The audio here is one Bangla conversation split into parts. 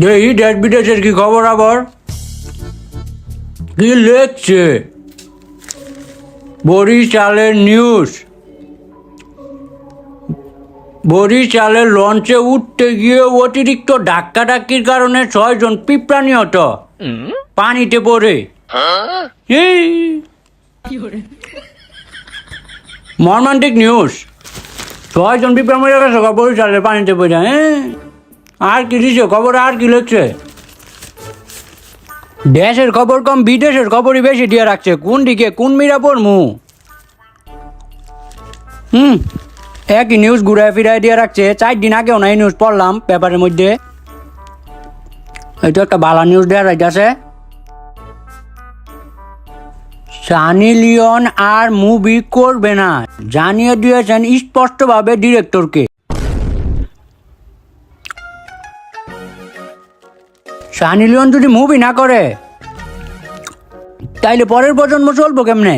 দেখি দেশ বিদেশের কি খবর আবার? কি লেখছে বরিশালের নিউজ বরিশালের লঞ্চে উঠতে গিয়ে অতিরিক্ত ধাক্কাধাক্কির কারণে ছয়জন পিঁপড়া নিহত। পানিতে পড়ে। মর্মান্টিক নিউজ ছয়জন পিঁপড়া মরে গেছে গো বরিশালের পানিতে পড়ে হ্যাঁ? আর কি দিছে? খবর আর কি লিখছে দেশের খবর কম, বিদেশের খবরই বেশি দিয়ে রাখছে। কোন দিকে, কোন মিরা পড়মু হুম, একই নিউজ ঘুরায় ফিরায় দিয়ে রাখছে। চার দিন আগেও না এই নিউজ পড়লাম পেপারের মধ্যে। এটা একটা ভালো নিউজ দেওয়া যাইতেছে। সানি লিওন আর মুভি করবে না। জানিয়ে দিয়েছেন স্পষ্টভাবে ডিরেক্টরকে সানি লিওন যদি মুভি না করে, তাইলে পরের প্রজন্ম চলবো কেমনে?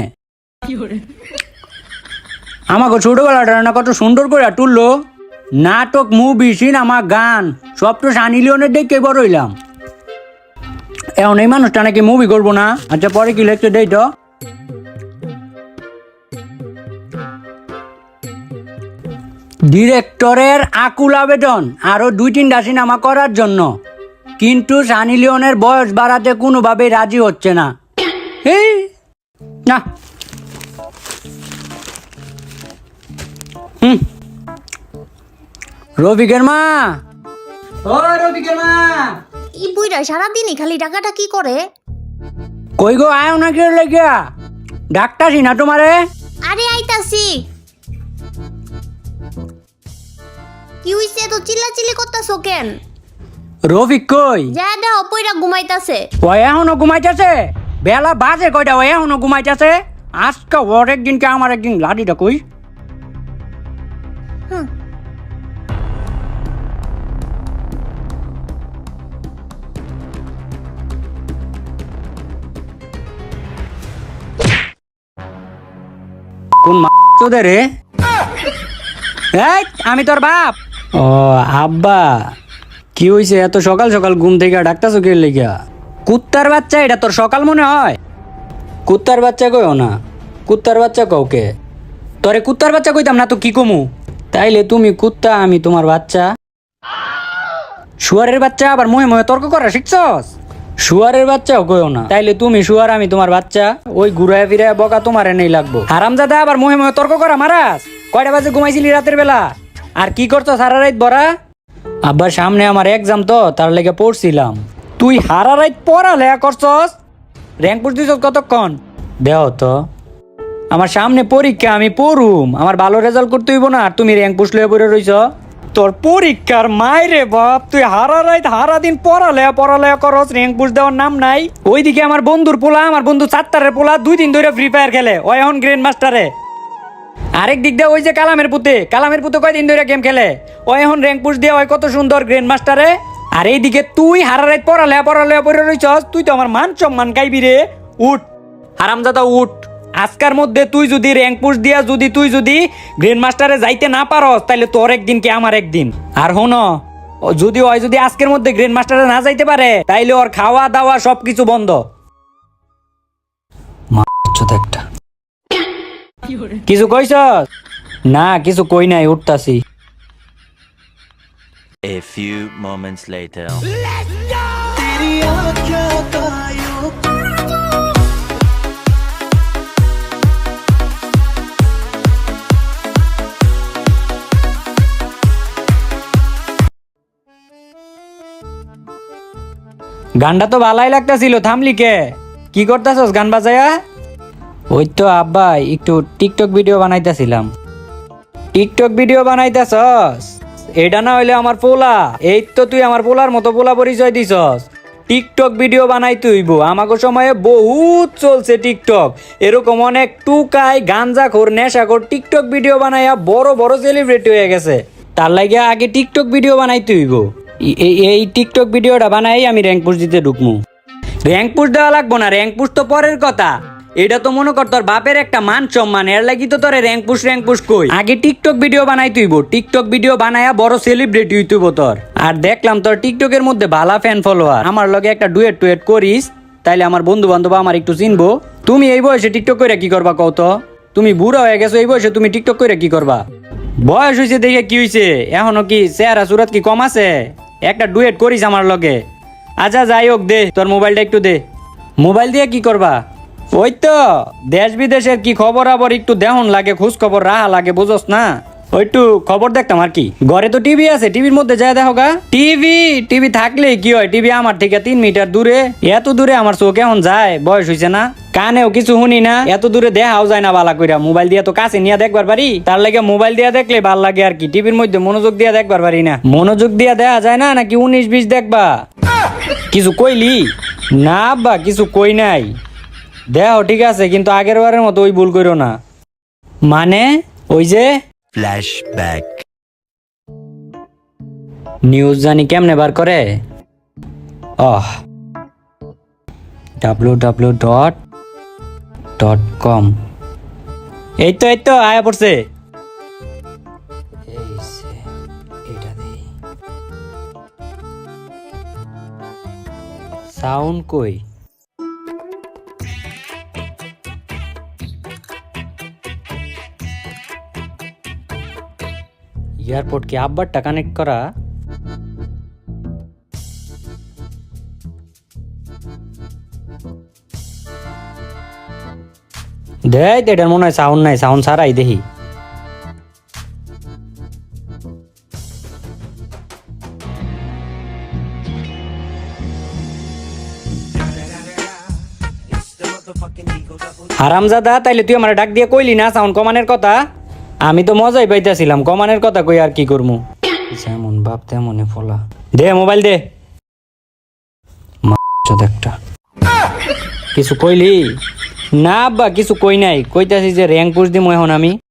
আমাকে ছোটবেলাটা না কত সুন্দর করে তুললো। নাটক মুভি সিনেমা গান, সব তো সানি লিওনের দেখে বড় হইলাম। এখন এই মানুষটা নাকি মুভি করব না? আচ্ছা পরে কি লিখতে দেই তো। ডিরেক্টরের আকুল আবেদন, আরও দুই তিনটা সিনেমা করার জন্য। কিন্তু সানি লিওনের বয়স বাড়াতে কোনোভাবেই রাজি হচ্ছে না। এই, না। হুম। রফিকের মা! ও রফিকের মা! এই বুইরা সারাদিনই খালি টাকাটা কি করে? কই গো আয় না কে লেগিয়া? ডাক্তারছি না তোমারে? আরে আইতাছি। কি হইছে তো চিল্লাচিল্লি করতাছো কেন? রফিক কই? যা দাও পইরা ঘুমাইতাছে। ও এখনও ঘুমাইতেছে? বেলা বাজে কয়টা ও এখনও ঘুমাইতেছে? আজকে ওর একদিনকে আমার একদিন লাডিটা কই। কোন তোদের রে? এই, আমি তোর বাপ। ও আব্বা। কি হইছে? এত সকাল সকাল ঘুম থেকে ডাক্তার চোখের লেগা কুত্তার বাচ্চা, এটা তোর সকাল মনে হয়? কুত্তার বাচ্চা কইও না? কুত্তার বাচ্চা কাউকে তোরে কুত্তার বাচ্চা কইতাম না তো কি কমু? তাইলে তুমি কুত্তা, আমি তোমার বাচ্চা। শুয়ারের বাচ্চা আবার মোহে মোহে তর্ক করা শিখছস? শুয়ারের বাচ্চাও কইও না? তাইলে তুমি শুয়ার, আমি তোমার বাচ্চা। ওই ঘুরায় ফিরায় বকা তোমার এনেই লাগবো। হারামজাদা আবার মোহে মোহে তর্ক করা মারাস? কয়টা বাজে ঘুমাইছিলি রাতের বেলা? আর কি করছ সারা রাত বড়া আব্বার সামনে আমার এক্সাম তো, তার লেগে পড়ছিলাম। তুই হারা রাত পড়ালেখা করছস? র্যাঙ্ক পুষ দিছস কতক্ষণ? দেও তো। আমার সামনে পরীক্ষা, আমি পড়ুম। আমার ভালো রেজাল্ট করতে হইব না, আর তুমি র্যাঙ্ক পুষ লয়ে পড়ে রইছ। তোর পরীক্ষার মাইরে বাপ, তুই হারা রাইত হারা দিন পড়ালেখা পড়ালেখা করস র্যাঙ্ক পুষ দেওয়ার নাম নাই। ওইদিকে আমার বন্ধুর পোলা, আমার বন্ধু চাত্তারের পোলা, দুই দিন ধরে ফ্রি ফায়ার খেলে। ও এখন গ্র্যান্ড মাস্টারে আরেক দিক দিয়ে ওই যে কালামের পুতে কালামের পুতে কয়দিন ধরে গেম খেলে? ও এখন র্যাঙ্ক পুশ দিয়ে ওই কত সুন্দর গ্র্যান্ড মাস্টারে আর এইদিকে তুই হারা রাত পড়ালে পড়ালে পড়ে রইছস, তুই তো আমার মান সম্মান গাইবি রে। উঠ। হারামজাদা, উঠ। আজকার মধ্যে তুই যদি র্যাঙ্ক পুশ দিয়া যদি তুই যদি গ্র্যান্ড মাস্টারে যাইতে না পারস তাহলে তোর একদিন কি আমার একদিন? আর হন যদি ওই যদি আজকের মধ্যে গ্র্যান্ড মাস্টারে না যাইতে পারে, তাইলে ওর খাওয়া দাওয়া সবকিছু বন্ধ। একটা। কিছু কইছ? না কিছু কই নাই উঠতাছি। A few moments later. গানটা তো ভালাই লাগতাছিল থামলি কে? কি করতাছস গান বাজায়া? ওই তো আব্বা একটু টিকটক ভিডিও বানাইতাছিলাম। টিকটক ভিডিও বানাইতাছস? এটা না হইলে আমার পোলা। এই তো তুই আমার পোলার মতো পোলা পরিচয় দিছস। টিকটক ভিডিও বানাই তুইব। আমাকে সময়ে বহুত চলছে টিকটক। এরকম অনেক টুকাই গাঞ্জা খোর নেশা খোর টিকটক ভিডিও বানাইয়া বড় বড় সেলিব্রিটি হয়ে গেছে। তার লাগে আগে টিকটক ভিডিও বানাই তুইব। এই- টিকটক ভিডিওটা বানাই আমি র্যাঙ্ক দিতে ঢুকমু। র্যাঙ্ক পুশ দেওয়া লাগবো না। র্যাঙ্ক তো পরের কথা। এটা তো মনে কর তোর বাপের একটা মান সম্মান, এর লাগি তো তোর র্যাঙ্ক পুশ র্যাঙ্ক পুশ কই। আগে টিকটক ভিডিও বানাই তুইব টিকটক ভিডিও বানায়া বড় সেলিব্রিটি হইতুব তোর। আর দেখলাম তোর টিকটকের মধ্যে ভালা ফ্যান ফলোয়ার আমার লগে একটা ডুয়েট টুয়েট করিস, তাইলে আমার বন্ধু বান্ধব আমার একটু চিনবো। তুমি এই বয়সে টিকটক করে কি করবা কও তো? তুমি বুড়া হয়ে গেছো, এই বয়সে তুমি টিকটক করে কি করবা? বয়স হয়েছে দেখে কি হয়েছে এখনও কি চেহারা সুরত কি কম আছে? একটা ডুয়েট করিস আমার লগে। আচ্ছা যাই হোক, দে, তোর মোবাইলটা একটু দে। মোবাইল দিয়ে কি করবা? ওই তো দেশ বিদেশের কি খবর আবার একটু দেহন লাগে খোঁজ খবর রাহা লাগে, বুঝোস না? ওইটু খবর দেখতাম আর কি। ঘরে তো টিভি আছে, টিভির মধ্যে যায় দেখো গা। টিভি টিভি থাকলে কি হয়? টিভি আমার থেকে তিন মিটার দূরে। এত দূরে আমার চোখ এখন যায়, বয়স হয়েছে না। কানেও কিছু শুনি না। এত দূরে দেখাও যায় না বালা কইরা। মোবাইল দিয়ে তো কাছে নিয়ে দেখবার পারি। তার লাগে মোবাইল দিয়ে দেখলে ভালো লাগে আর কি। টিভির মধ্যে মনোযোগ দিয়ে দেখবার পারি না। মনোযোগ দিয়ে দেখা যায় না, নাকি উনিশ বিশ দেখবা? কিছু কইলি? না আব্বা, কিছু কই নাই। দেহ ঠিক আছে কিন্তু আগের বারের মতো ওই ভুল করো না। মানে ওই যে Flashback. নিউজ জানি কেমনে বার করে? W W dot dot com এই তো এই তো আয়া পড়ছে। সাউন্ড কই? এয়ারপোর্ট কি আব্বারটা কানেক্ট করা। দেখ এটার মনে হয় সাউন্ড নাই সাউন্ড ছাড়াই দেখি। হারামজাদা, তাইলে তুই আমার ডাক দিয়ে কইলি না সাউন্ড কমানের কথা? আমি তো মজাই পাইতেছিলাম, কমানের কথা কই আর কি করব যেমন বাপ তেমনই ফলা। দে মোবাইল দে। একটা। কিছু কইলি? না আব্বা, কিছু কই নাই। কইতাছি যে র্যাঙ্ক পুশ দিম এখন আমি।